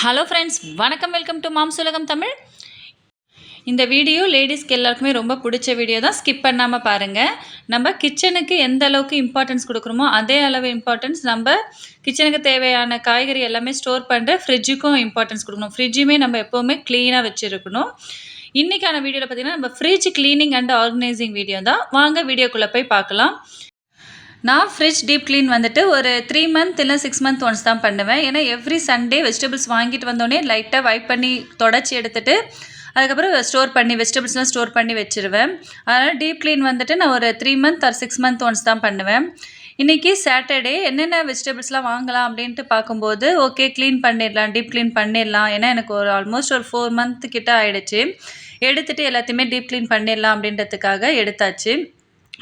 Hello friends வணக்கம் welcome to மாம் சுலகம் தமிழ் இந்த வீடியோ லேடிஸ்க்கு எல்லாருக்குமே ரொம்ப பிடிச்ச வீடியோ தான். ஸ்கிப் பண்ணாமல் பாருங்கள் நம்ம கிச்சனுக்கு எந்த அளவுக்கு இம்பார்ட்டன்ஸ் கொடுக்குறோமோ அதே அளவு இம்பார்ட்டன்ஸ் நம்ம கிச்சனுக்கு தேவையான காய்கறி எல்லாமே ஸ்டோர் பண்ணுற ஃப்ரிட்ஜுக்கும் இம்பார்ட்டன்ஸ் கொடுக்கணும். ஃப்ரிட்ஜுமே நம்ம எப்போவுமே க்ளீனாக வச்சுருக்கணும். இன்றைக்கான வீடியோவில் பார்த்தீங்கன்னா நம்ம fridge cleaning and organising video தான். வாங்க வீடியோக்குள்ளே போய் பார்க்கலாம். நான் ஃப்ரிட்ஜ் டீப் க்ளீன் வந்துட்டு ஒரு த்ரீ மந்த் இல்லை சிக்ஸ் மந்த் ஒன்ஸ் தான் பண்ணுவேன். ஏன்னா எவ்ரி சண்டே வெஜிடபிள்ஸ் வாங்கிட்டு வந்தோடனே லைட்டாக வைப் பண்ணி தொடச்சி எடுத்துட்டு அதுக்கப்புறம் ஸ்டோர் பண்ணி வெஜிடபிள்ஸ்லாம் ஸ்டோர் பண்ணி வச்சுருவேன். அதனால் டீப் க்ளீன் வந்துட்டு நான் ஒரு three month or six month once தான் பண்ணுவேன். இன்றைக்கி சாட்டர்டே என்னென்ன வெஜிடபிள்ஸ்லாம் வாங்கலாம் அப்படின்ட்டு பார்க்கும்போது ஓகே க்ளீன் பண்ணிடலாம் டீப் க்ளீன் பண்ணிடலாம். ஏன்னா எனக்கு ஒரு ஆல்மோஸ்ட் ஒரு ஃபோர் மந்த் கிட்ட ஆகிடுச்சு எடுத்துகிட்டு எல்லாத்தையுமே டீப் க்ளீன் பண்ணிடலாம் அப்படின்றதுக்காக எடுத்தாச்சு.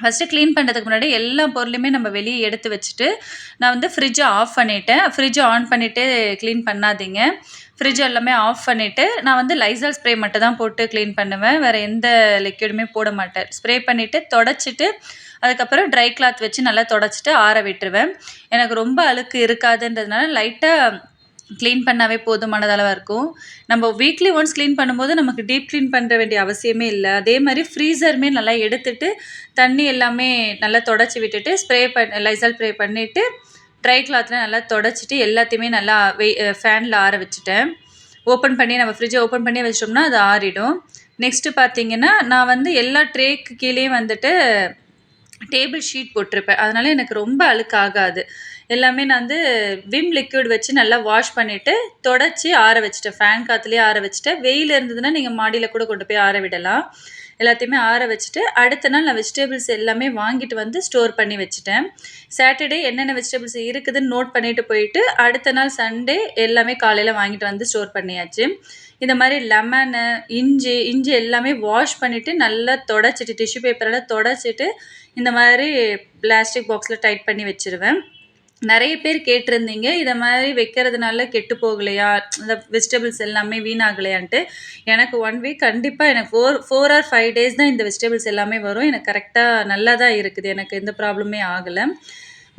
ஃபஸ்ட்டு க்ளீன் பண்ணுறதுக்கு முன்னாடி எல்லா பொருளையுமே நம்ம வெளியே எடுத்து வச்சுட்டு நான் வந்து ஃப்ரிட்ஜை ஆஃப் பண்ணிவிட்டேன் ஃப்ரிட்ஜை ஆன் பண்ணிவிட்டு க்ளீன் பண்ணாதீங்க. ஃப்ரிட்ஜ் எல்லாமே ஆஃப் பண்ணிவிட்டு நான் வந்து லைசால் ஸ்ப்ரே மட்டும் தான் போட்டு க்ளீன் பண்ணுவேன். வேறு எந்த லிக்யூடுமே போட மாட்டேன். ஸ்ப்ரே பண்ணிவிட்டு தொடச்சிட்டு அதுக்கப்புறம் ட்ரை கிளாத் வச்சு நல்லா தொடச்சிட்டு ஆற விட்டுருவேன். எனக்கு ரொம்ப அழுக்கு இருக்காதுன்றதுனால லைட்டாக க்ளீன் பண்ணாவே போதுமானது அளவாக இருக்கும். நம்ம வீக்லி ஒன்ஸ் க்ளீன் பண்ணும்போது நமக்கு டீப் க்ளீன் பண்ணுற வேண்டிய அவசியமே இல்லை. அதே மாதிரி ஃப்ரீசருமே நல்லா எடுத்துட்டு தண்ணி எல்லாமே நல்லா தொடச்சி விட்டுட்டு ஸ்ப்ரே பண்ண லைசால் ஸ்ப்ரே பண்ணிவிட்டு ட்ரை கிளாத்தில் நல்லா தொடச்சிட்டு எல்லாத்தையுமே நல்லா வெய் ஃபேனில் ஆற வச்சுட்டேன். ஓப்பன் பண்ணி நம்ம ஃப்ரிட்ஜை ஓப்பன் பண்ணி வச்சிட்டோம்னா அது ஆறிடும். நெக்ஸ்ட்டு பார்த்தீங்கன்னா நான் வந்து எல்லா ட்ரேக்கு கீழேயும் வந்துட்டு டேபிள் ஷீட் போட்டிருப்பேன். அதனால் எனக்கு ரொம்ப அழுக்காகாது. எல்லாமே நான் வந்து விம் லிக்விட் வச்சு நல்லா வாஷ் பண்ணிவிட்டு தொடச்சி ஆற வச்சுட்டேன். ஃபேன் காற்றுலேயே ஆற வச்சுட்டேன். வெயில் இருந்ததுன்னா நீங்கள் மாடியில் கூட கொண்டு போய் ஆற விடலாம். எல்லாத்தையுமே ஆற வச்சுட்டு அடுத்த நாள் நான் வெஜிடபிள்ஸ் எல்லாமே வாங்கிட்டு வந்து ஸ்டோர் பண்ணி வச்சுட்டேன். சாட்டர்டே என்னென்ன வெஜிடபிள்ஸ் இருக்குதுன்னு நோட் பண்ணிட்டு போயிட்டு அடுத்த நாள் சண்டே எல்லாமே காலையில் வாங்கிட்டு வந்து ஸ்டோர் பண்ணியாச்சு. இந்த மாதிரி லெமனு இஞ்சி இஞ்சி எல்லாமே வாஷ் பண்ணிவிட்டு நல்லா தொடச்சிட்டு டிஷ்யூ பேப்பரெல்லாம் தொடச்சிட்டு இந்த மாதிரி பிளாஸ்டிக் பாக்ஸில் டைட் பண்ணி வச்சுருவேன். நிறைய பேர் கேட்டிருந்தீங்க இதை மாதிரி வைக்கிறதுனால கெட்டு போகலையா? இந்த வெஜிடபிள்ஸ் எல்லாமே வீணாகலையான்ட்டு. எனக்கு ஒன் வீக் கண்டிப்பாக எனக்கு four four or five days தான் இந்த வெஜிடபிள்ஸ் எல்லாமே வரும். எனக்கு கரெக்டாக நல்லா தான் இருக்குது. எனக்கு எந்த ப்ராப்ளமே ஆகலை.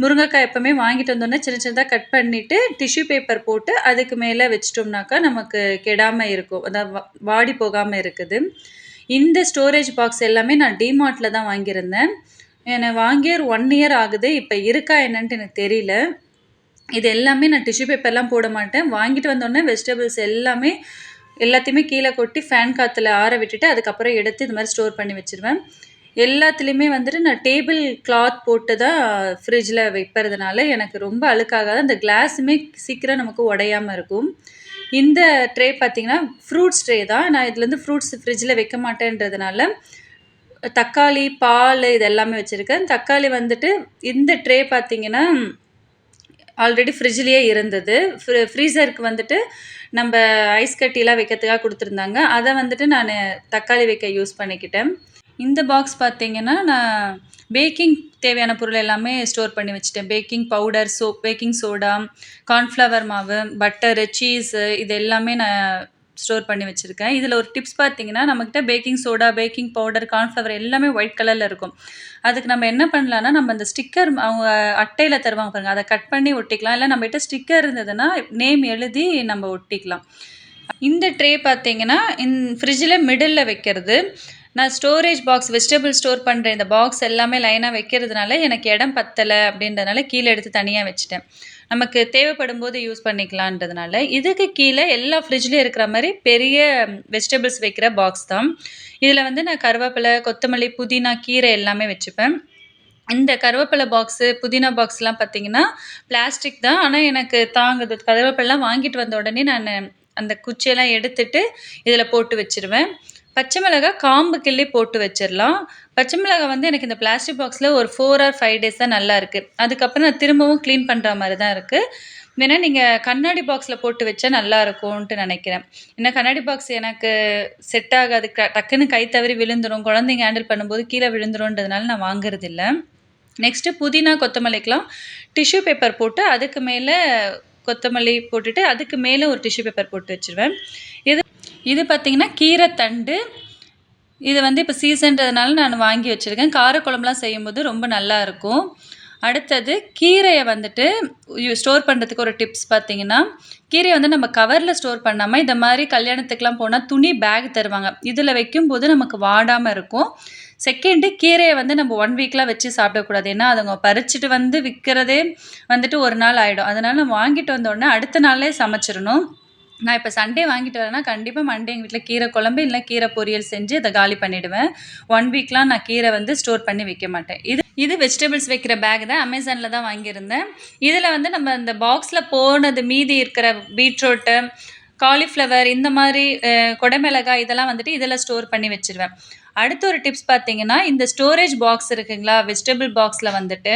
முருங்கைக்காய் எப்போவுமே வாங்கிட்டு வந்தோடனே சின்ன சின்னதாக கட் பண்ணிவிட்டு டிஷ்யூ பேப்பர் போட்டு அதுக்கு மேலே வச்சிட்டோம்னாக்கா நமக்கு கெடாமல் இருக்கும். அதாவது வாடி போகாமல் இருக்குது. இந்த ஸ்டோரேஜ் பாக்ஸ் எல்லாமே நான் டிமார்ட்டில் தான் வாங்கியிருந்தேன். என்னை வாங்கியர் ஒரு ஒன் இயர் ஆகுது. இப்போ இருக்கா என்னன்ட்டு எனக்கு தெரியல. இது எல்லாமே நான் டிஷ்யூ பேப்பர்லாம் போட மாட்டேன். வாங்கிட்டு வந்தோடனே வெஜிடபிள்ஸ் எல்லாமே எல்லாத்தையுமே கீழே கொட்டி ஃபேன் காற்றுல ஆற விட்டுட்டு அதுக்கப்புறம் எடுத்து இது மாதிரி ஸ்டோர் பண்ணி வச்சுருவேன். எல்லாத்துலேயுமே வந்துட்டு நான் டேபிள் கிளாத் போட்டு தான் ஃப்ரிட்ஜில் வைப்பறதுனால எனக்கு ரொம்ப அழுக்காகாது. அந்த கிளாஸுமே சீக்கிரம் நமக்கு உடையாமல் இருக்கும். இந்த ட்ரே பார்த்திங்கன்னா ஃப்ரூட்ஸ் ட்ரே தான். நான் இதுலேருந்து ஃப்ரூட்ஸ் ஃப்ரிட்ஜில் வைக்க மாட்டேன்றதுனால தக்காளி பால் இது எல்லாமே வச்சுருக்கேன். தக்காளி வந்துட்டு இந்த ட்ரே பார்த்திங்கன்னா ஆல்ரெடி ஃப்ரிட்ஜ்லேயே இருந்தது. ஃப்ரீ ஃப்ரீசருக்கு வந்துட்டு நம்ம ஐஸ் கட்டிலாம் வைக்கிறதுக்காக கொடுத்துருந்தாங்க. அதை வந்துட்டு நான் தக்காளி வைக்க யூஸ் பண்ணிக்கிட்டேன். இந்த பாக்ஸ் பார்த்தீங்கன்னா நான் பேக்கிங் தேவையான பொருள் எல்லாமே ஸ்டோர் பண்ணி வச்சுட்டேன். Baking powder soap baking soda cornflour மாவு பட்டரு சீஸு இது எல்லாமே நான் ஸ்டோர் பண்ணி வச்சுருக்கேன். இதில் ஒரு டிப்ஸ் பார்த்தீங்கன்னா நம்மக்கிட்ட baking soda baking powder cornflour எல்லாமே ஒயிட் கலரில் இருக்கும். அதுக்கு நம்ம என்ன பண்ணலான்னா நம்ம அந்த ஸ்டிக்கர் அவங்க அட்டையில் தருவாங்க பாருங்கள் அதை கட் பண்ணி ஒட்டிக்கலாம். இல்லை நம்மகிட்ட ஸ்டிக்கர் இருந்ததுன்னா நேம் எழுதி நம்ம ஒட்டிக்கலாம். இந்த ட்ரே பார்த்தீங்கன்னா இன் ஃப்ரிட்ஜில் மிடில் வைக்கிறது. நான் ஸ்டோரேஜ் பாக்ஸ் வெஜிடபிள் ஸ்டோர் பண்ணுற இந்த பாக்ஸ் எல்லாமே லைனாக வைக்கிறதுனால எனக்கு இடம் பத்தலை அப்படின்றதுனால கீழே எடுத்து தனியாக வச்சுட்டேன். நமக்கு தேவைப்படும் போது யூஸ் பண்ணிக்கலான்றதுனால இதுக்கு கீழே எல்லா ஃப்ரிட்ஜ்லேயும் இருக்கிற மாதிரி பெரிய வெஜிடபிள்ஸ் வைக்கிற பாக்ஸ் தான். இதில் வந்து நான் கருவேப்பிலை கொத்தமல்லி புதினா கீரை எல்லாமே வச்சுப்பேன். இந்த கருவேப்பிலை பாக்ஸு புதினா பாக்ஸ்லாம் பார்த்தீங்கன்னா பிளாஸ்டிக் தான். ஆனால் எனக்கு தாங்குது. கருவேப்பிலாம் வாங்கிட்டு வந்த உடனே நான் அந்த குச்சியெல்லாம் எடுத்துட்டு இதில் போட்டு வச்சுருவேன். பச்சை மிளகாய் காம்பு கிள்ளி போட்டு வச்சிடலாம். பச்சை மிளகாய் வந்து எனக்கு இந்த பிளாஸ்டிக் பாக்ஸில் ஒரு ஃபோர் ஆர் ஃபைவ் டேஸ் தான் நல்லா இருக்குது அதுக்கப்புறம் நான் திரும்பவும் க்ளீன் பண்ணுற மாதிரி தான் இருக்குது வேணால் நீங்கள் கண்ணாடி பாக்ஸில் போட்டு வச்சா நல்லா இருக்கும்ன்ட்டு நினைக்கிறேன். ஏன்னா கண்ணாடி பாக்ஸ் எனக்கு செட் ஆகாது. டக்குன்னு கை தவறி விழுந்துடும் குழந்தைங்க ஹேண்டில் பண்ணும்போது கீழே விழுந்துரும்ன்றதுனால நான் வாங்குறது இல்லை நெக்ஸ்ட்டு புதினா கொத்தமல்லிக்கெலாம் டிஷ்யூ பேப்பர் போட்டு அதுக்கு மேலே கொத்தமல்லி போட்டுட்டு அதுக்கு மேலே ஒரு டிஷ்யூ பேப்பர் போட்டு வச்சுருவேன். இது இது பார்த்திங்கன்னா கீரை தண்டு இது வந்து இப்போ சீசன்றதுனால நான் வாங்கி வச்சுருக்கேன். காரக்குழம்புலாம் செய்யும்போது ரொம்ப நல்லா இருக்கும். அடுத்தது கீரையை வந்துட்டு ஸ்டோர் பண்ணுறதுக்கு ஒரு டிப்ஸ் பார்த்தீங்கன்னா கீரையை வந்து நம்ம கவரில் ஸ்டோர் பண்ணாமல் இந்த மாதிரி கல்யாணத்துக்குலாம் போனால் துணி பேக் தருவாங்க. இதில் வைக்கும்போது நமக்கு வாடாமல் இருக்கும். செகண்டு கீரையை வந்து நம்ம ஒன் வீக்லாம் வச்சு சாப்பிடக்கூடாது. ஏன்னா அதுங்க பறிச்சுட்டு வந்து விற்கிறதே வந்துட்டு ஒரு நாள் ஆகிடும் அதனால் நம்ம வாங்கிட்டு வந்தோடனே அடுத்த நாளே சமைச்சிடணும். நான் இப்போ சண்டே வாங்கிட்டு வரேன்னா கண்டிப்பாக மண்டே எங்கள் வீட்டில் கீரை குழம்பு இல்லை கீரை பொரியல் செஞ்சு இதை காலி பண்ணிவிடுவேன் ஒன் வீக்லாம் நான் கீரை வந்து ஸ்டோர் பண்ணி வைக்க மாட்டேன். இது இது வெஜிடபிள்ஸ் வைக்கிற பேக் தான் அமேசானில் தான் வாங்கியிருந்தேன். இதில் வந்து நம்ம இந்த பாக்ஸில் போனது மீதி இருக்கிற பீட்ரூட்டு காலிஃப்ளவர் இந்த மாதிரி கொடைமிளகாய் குடைமிளகாய் இதெல்லாம் வந்துட்டு இதில் ஸ்டோர் பண்ணி வச்சிருவேன். அடுத்த ஒரு டிப்ஸ் பார்த்தீங்கன்னா இந்த ஸ்டோரேஜ் பாக்ஸ் இருக்குங்களா வெஜிடபிள் பாக்ஸில் வந்துட்டு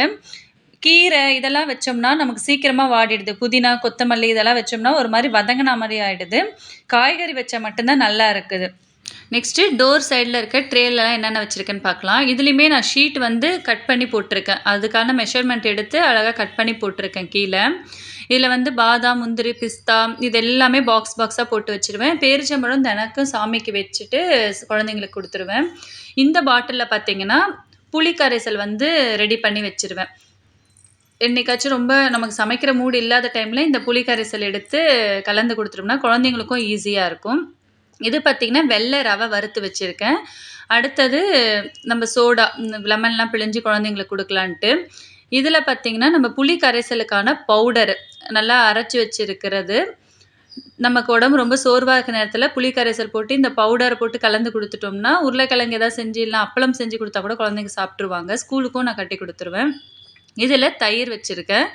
கீரை இதெல்லாம் வச்சோம்னா நமக்கு சீக்கிரமாக வாடிடுது. புதினா கொத்தமல்லி இதெல்லாம் வச்சோம்னா ஒரு மாதிரி வதங்கின மாதிரி ஆகிடுது காய்கறி வச்சா மட்டும்தான் நல்லா இருக்குது. நெக்ஸ்ட்டு டோர் சைடில் இருக்க ட்ரேலெலாம் என்னென்ன வச்சுருக்கேன்னு பார்க்கலாம். இதுலேயுமே நான் ஷீட் வந்து கட் பண்ணி போட்டிருக்கேன். அதுக்கான மெஷர்மெண்ட் எடுத்து அழகாக கட் பண்ணி போட்டிருக்கேன் கீழே. இதில் வந்து பாதாம் முந்திரி பிஸ்தா இது எல்லாமே பாக்ஸ் பாக்ஸாக போட்டு வச்சுருவேன். பேரிச்சம்பழம் தினக்கும் சாமிக்கு வச்சுட்டு குழந்தைங்களுக்கு கொடுத்துருவேன். இந்த பாட்டிலில் பார்த்தீங்கன்னா புளி கரைசல் வந்து ரெடி பண்ணி வச்சுருவேன். என்னைக்காச்சும் ரொம்ப நமக்கு சமைக்கிற மூடு இல்லாத டைமில் இந்த புளி கரைசல் எடுத்து கலந்து கொடுத்துட்டோம்னா குழந்தைங்களுக்கும் ஈஸியாக இருக்கும். இது பார்த்திங்கன்னா வெள்ளை ரவை வறுத்து வச்சுருக்கேன். அடுத்தது நம்ம சோடா லெமன்லாம் பிழிஞ்சு குழந்தைங்களுக்கு கொடுக்கலான்ட்டு. இதில் பார்த்திங்கன்னா நம்ம புளி கரைசலுக்கான பவுடர் நல்லா அரைச்சி வச்சுருக்கிறது. நமக்கு உடம்பு ரொம்ப சோர்வாக இருக்கிற நேரத்தில் புளி கரைசல் போட்டு இந்த பவுடரை போட்டு கலந்து கொடுத்துட்டோம்னா உருளைக்கிழங்கு ஏதாவது செஞ்சு இல்லை அப்பளம் செஞ்சு கொடுத்தா கூட குழந்தைங்க சாப்பிட்ருவாங்க ஸ்கூலுக்கும் நான் கட்டி கொடுத்துருவேன். இதில் தயிர் வச்சுருக்கேன்.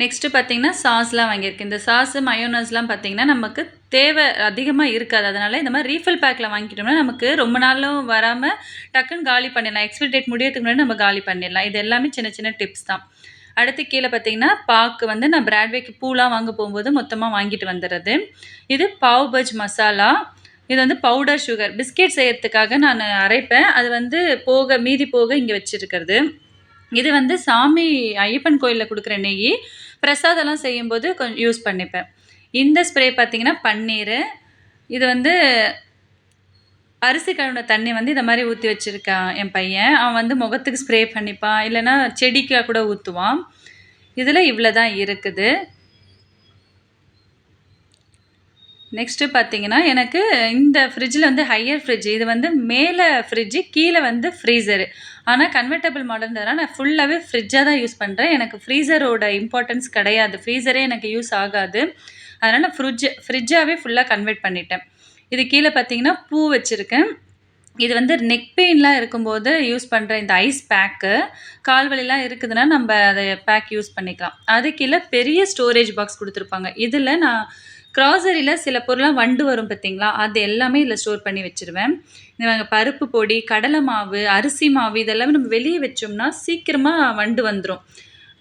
நெக்ஸ்ட்டு பார்த்தீங்கன்னா சாஸ்லாம் வாங்கியிருக்கேன். இந்த சாஸு மயோனஸ்லாம் பார்த்திங்கன்னா நமக்கு தேவை அதிகமாக இருக்காது. அதனால் இந்த மாதிரி ரீஃபில் பேக்கில் வாங்கிட்டோம்னா நமக்கு ரொம்ப நாளும் வராமல் டக்குன்னு காலி பண்ணிடலாம். எக்ஸ்பிரி டேட் முடியறதுக்கு முன்னாடி நம்ம காலி பண்ணிடலாம். இது எல்லாமே சின்ன சின்ன டிப்ஸ் தான். அடுத்து கீழே பார்த்தீங்கன்னா பாக்கு வந்து நான் பிராட்வேக்கு பூலாம் வாங்க போகும்போது மொத்தமாக வாங்கிட்டு வந்துடுறது. இது பாவ் பஜ் மசாலா. இது வந்து பவுடர் சுகர் பிஸ்கெட் செய்யறதுக்காக நான் அரைப்பேன். அது வந்து போக மீதி போக இங்கே வச்சுருக்கிறது. இது வந்து சாமி ஐயப்பன் கோயிலில் கொடுக்குற நெய் பிரசாதம்லாம் செய்யும்போது கொஞ்சம் யூஸ் பண்ணிப்பேன். இந்த ஸ்ப்ரே பார்த்தீங்கன்னா பன்னீர் இது வந்து அரிசி கழுவின தண்ணி வந்து இந்த மாதிரி ஊற்றி வச்சுருக்கான் என் பையன். அவன் வந்து முகத்துக்கு ஸ்ப்ரே பண்ணிப்பான். இல்லைன்னா செடிக்காக கூட ஊற்றுவான் இதில் இவ்வளோ தான் இருக்குது. நெக்ஸ்ட்டு பார்த்தீங்கன்னா எனக்கு இந்த ஃப்ரிட்ஜில் வந்து ஹையர் ஃப்ரிட்ஜ் இது வந்து மேலே ஃப்ரிட்ஜு கீழே வந்து ஃப்ரீசரு ஆனால் கன்வெர்ட்டபிள் மாடல்ன்றதுனால நான் ஃபுல்லாகவே ஃப்ரிட்ஜாக தான் யூஸ் பண்ணுறேன் எனக்கு ஃப்ரீசரோட இம்பார்ட்டன்ஸ் கிடையாது. ஃப்ரீசரே எனக்கு யூஸ் ஆகாது. அதனால் நான் ஃப்ரிட்ஜ் ஃப்ரிட்ஜாகவே ஃபுல்லாக கன்வெர்ட் பண்ணிட்டேன். இது கீழே பார்த்தீங்கன்னா பூ வச்சுருக்கேன். இது வந்து நெக் பெயின்லாம் இருக்கும்போது யூஸ் பண்ணுற இந்த ஐஸ் பேக்கு கால் வலிலாம் இருக்குதுன்னா நம்ம அதை பேக் யூஸ் பண்ணிக்கலாம். அது கீழே பெரிய ஸ்டோரேஜ் பாக்ஸ் கொடுத்துருப்பாங்க. இதில் நான் க்ராசரியில் சில பொருளாக வண்டு வரும் பார்த்தீங்களா அது எல்லாமே இதில் ஸ்டோர் பண்ணி வச்சுருவேன். நாங்கள் பருப்பு பொடி கடலை மாவு அரிசி மாவு இதெல்லாமே நம்ம வெளியே வச்சோம்னா சீக்கிரமாக வண்டு வந்துடும்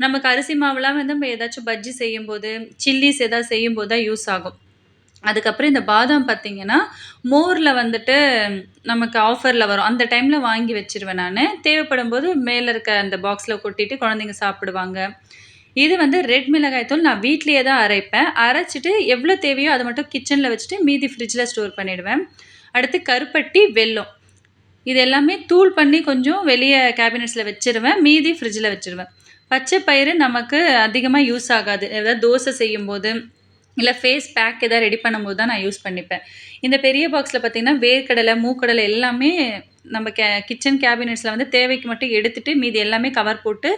நமக்கு அரிசி மாவுலாம் வந்து நம்ம ஏதாச்சும் பஜ்ஜி செய்யும்போது சில்லிஸ் ஏதாவது செய்யும்போது தான் யூஸ் ஆகும். அதுக்கப்புறம் இந்த பாதாம் பார்த்தீங்கன்னா மோரில் வந்துட்டு நமக்கு ஆஃபரில் வரும். அந்த டைமில் வாங்கி வச்சிருவேன் நான். தேவைப்படும் போது மேலே இருக்க அந்த பாக்ஸில் கொட்டிட்டு குழந்தைங்க சாப்பிடுவாங்க. இது வந்து ரெட் மிளகாய் தூள் நான் வீட்லேயே தான் அரைப்பேன். அரைச்சிட்டு எவ்வளோ தேவையோ அதை மட்டும் கிச்சனில் வச்சுட்டு மீதி ஃப்ரிட்ஜில் ஸ்டோர் பண்ணிவிடுவேன் அடுத்து கருப்பட்டி வெல்லம். இது எல்லாமே தூள் பண்ணி கொஞ்சம் வெளியே கேபினெட்ஸில் வச்சுருவேன். மீதி ஃப்ரிட்ஜில் வச்சிருவேன். பச்சை பயிறு நமக்கு அதிகமாக யூஸ் ஆகாது. ஏதாவது தோசை செய்யும்போது இல்லை ஃபேஸ் பேக் எதாவது ரெடி பண்ணும்போது தான் நான் யூஸ் பண்ணிப்பேன். இந்த பெரிய பாக்ஸில் பார்த்தீங்கன்னா வேர்க்கடலை மூக்கடலை எல்லாமே நம்ம கே கிச்சன் கேபினெட்ஸில் வந்து தேவைக்கு மட்டும் எடுத்துகிட்டு மீதி எல்லாமே கவர் போட்டு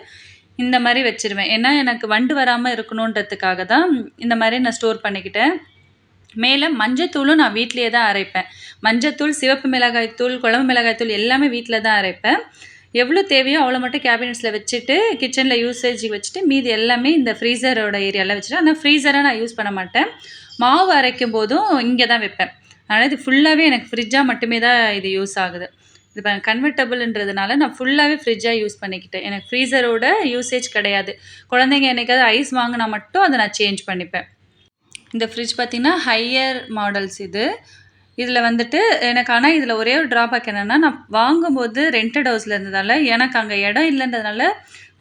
இந்த மாதிரி வச்சுருவேன். ஏன்னா எனக்கு வண்டு வராமல் இருக்கணுன்றதுக்காக தான் இந்த மாதிரி நான் ஸ்டோர் பண்ணிக்கிட்டேன். மேலே மஞ்சத்தூளும் நான் வீட்டிலேயே தான் அரைப்பேன். மஞ்சத்தூள் சிவப்பு மிளகாய் தூள் குழம்பு மிளகாய் தூள் எல்லாமே வீட்டில் தான் அரைப்பேன். எவ்வளோ தேவையோ அவ்வளோ மட்டும் கேபினட்ஸில் வச்சுட்டு கிச்சனில் யூசேஜுக்கு வச்சுட்டு மீதி எல்லாமே இந்த ஃப்ரீசரோட ஏரியாவில் வச்சுட்டு ஆனால் ஃப்ரீசரை நான் யூஸ் பண்ண மாட்டேன். மாவு அரைக்கும் போதும் இங்கே தான் வைப்பேன். அதனால் இது ஃபுல்லாகவே எனக்கு ஃப்ரிட்ஜாக மட்டுமே தான் இது யூஸ் ஆகுது. இது கன்வெர்ட்டபுள்ன்றதுனால நான் ஃபுல்லாகவே ஃப்ரிட்ஜாக யூஸ் பண்ணிக்கிட்டேன். எனக்கு ஃப்ரீசரோட யூசேஜ் கிடையாது. குழந்தைங்க என்னைக்காவது ஐஸ் வாங்கினா மட்டும் அதை நான் சேஞ்ச் பண்ணிப்பேன். இந்த ஃப்ரிட்ஜ் பார்த்திங்கன்னா ஹையர் மாடல்ஸ் இது. இதில் வந்துட்டு எனக்கு ஆனால் இதில் ஒரே ஒரு ட்ராபேக் என்னென்னா நான் வாங்கும்போது ரெண்டட் ஹவுஸில் இருந்ததால் எனக்கு அங்கே இடம் இல்லைன்றதுனால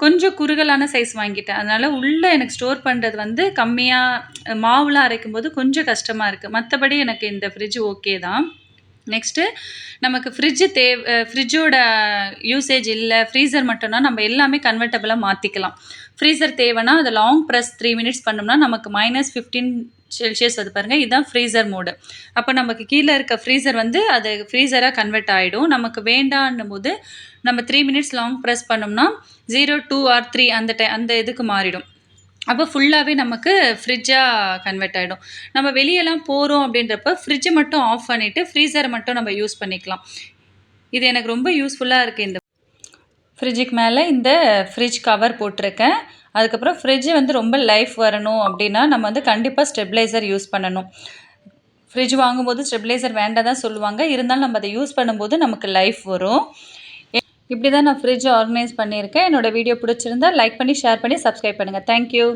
கொஞ்சம் குறுகலான சைஸ் வாங்கிட்டேன். அதனால் உள்ளே எனக்கு ஸ்டோர் பண்ணுறது வந்து கம்மியாக மாவுலாம் அரைக்கும் போது கொஞ்சம் கஷ்டமாக இருக்குது மற்றபடி எனக்கு இந்த ஃப்ரிட்ஜ் ஓகே தான். நெக்ஸ்ட்டு நமக்கு ஃப்ரிட்ஜு தேவை ஃப்ரிட்ஜோட யூசேஜ் இல்லை ஃப்ரீசர் மட்டும்னா நம்ம எல்லாமே கன்வெர்ட்டபிளாக மாற்றிக்கலாம் ஃப்ரீசர் தேவைன்னா அது லாங் ப்ரெஸ் த்ரீ மினிட்ஸ் பண்ணோம்னா நமக்கு மைனஸ் ஃபிஃப்டீன் செல்சியஸ் அது பாருங்கள் இதுதான் ஃப்ரீசர் மோடு அப்போ நமக்கு கீழே இருக்க ஃப்ரீசர் வந்து அது ஃப்ரீசராக கன்வெர்ட் ஆகிடும் நமக்கு வேண்டான்னும் போது நம்ம த்ரீ மினிட்ஸ் லாங் ப்ரெஸ் பண்ணோம்னா ஜீரோ டூ ஆர் த்ரீ அந்த டை அந்த இதுக்கு மாறிடும். அப்போ ஃபுல்லாகவே நமக்கு ஃப்ரிட்ஜாக கன்வெர்ட் ஆகிடும் நம்ம வெளியெல்லாம் போகிறோம் அப்படின்றப்ப ஃப்ரிட்ஜை மட்டும் ஆஃப் பண்ணிவிட்டு ஃப்ரீசரை மட்டும் நம்ம யூஸ் பண்ணிக்கலாம். இது எனக்கு ரொம்ப யூஸ்ஃபுல்லாக இருக்குது இந்த ஃப்ரிட்ஜுக்கு மேலே இந்த ஃப்ரிட்ஜ் கவர் போட்டிருக்கேன். அதுக்கப்புறம் ஃப்ரிட்ஜ் வந்து ரொம்ப லைஃப் வரணும் அப்படின்னா நம்ம வந்து கண்டிப்பாக ஸ்டெபிளைசர் யூஸ் பண்ணணும். ஃப்ரிட்ஜ் வாங்கும்போது ஸ்டெபிளைசர் வேண்டாம் தான் சொல்லுவாங்க. இருந்தாலும் நம்ம அதை யூஸ் பண்ணும்போது நமக்கு லைஃப் வரும். இப்படி தான் நான் ஃப்ரிட்ஜ் ஆர்கனைஸ் பண்ணியிருக்கேன். என்னோடய வீடியோ பிடிச்சிருந்தா லைக் பண்ணி ஷேர் பண்ணி சப்ஸ்கிரைப் பண்ணுங்கள் தேங்க்யூ